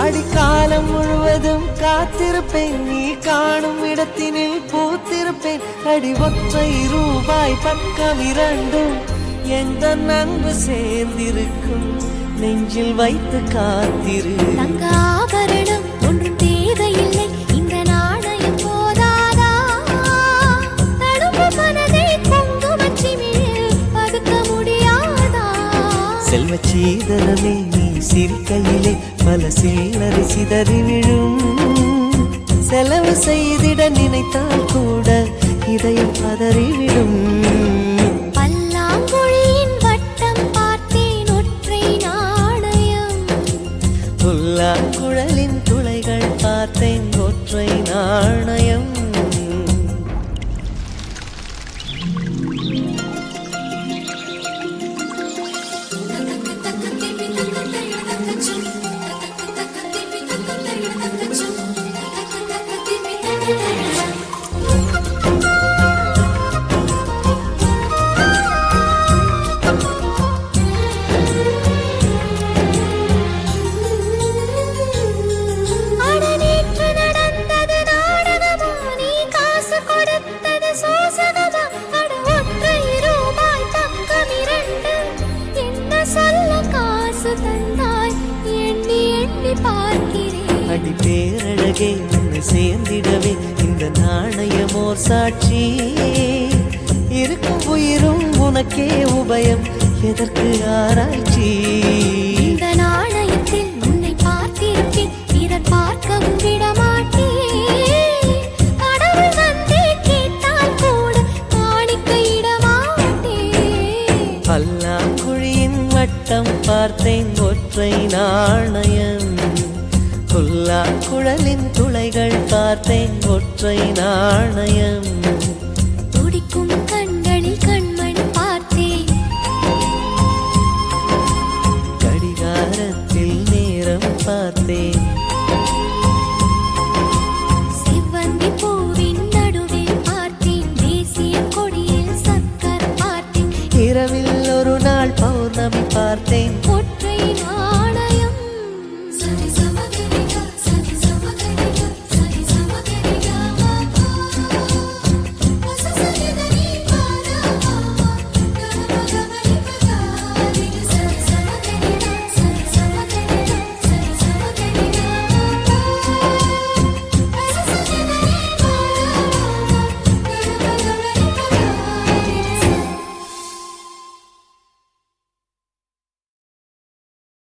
முழுவதும் காத்திருப்பேன். நீ காணும் இடத்தினில் பூத்திருப்பேன். அடி ஒற்றை ரூபாய் பக்கம் இரண்டும் எந்த அன்பு சேர்ந்திருக்கும். நெஞ்சில் வைத்து காத்திரு. ஆபரணம் ஒன்றும் தேவையில்லை. இந்த நாணயம் போதாதா? மனதை குங்குமச் சிமிழில் பதுக்க முடியாதா? செல்வ சீதனமே நீ சிரிக்கையிலே பல சில்லறை சிதறி விழும் செலவு செய்திட நினைத்தால் கூட இதயம் பதறிவிடும். புல்லாங்குழலின் துளைகள் பார்த்தேன் ஒற்றை நாணயம். பேரழகே உன்னை சேர்ந்திடவே இந்த நாணயமோர் சாட்சி. இருக்கும் உயிரும் உனக்கே உபயம் எதற்கு ஆராய்ச்சி? இந்த நாணயத்தில் உன்னை பார்த்திருப்பேன் பிறர் பார்க்கவும் விடமாட்டேன். பல்லாங்குழியின் வட்டம் பார்த்தேன் ஒற்றை நாணயம். புல்லாங்குழலின் துளைகள் பார்த்தேன் ஒற்றை நாணயம். துடிக்கும் கண்களில் கண்மணி பார்த்தேன். கடிகாரத்தில் நேரம் பார்த்தேன். இரவில் ஒரு நாள் பௌர்ணமி பார்த்தேன். ஒற்றை நான்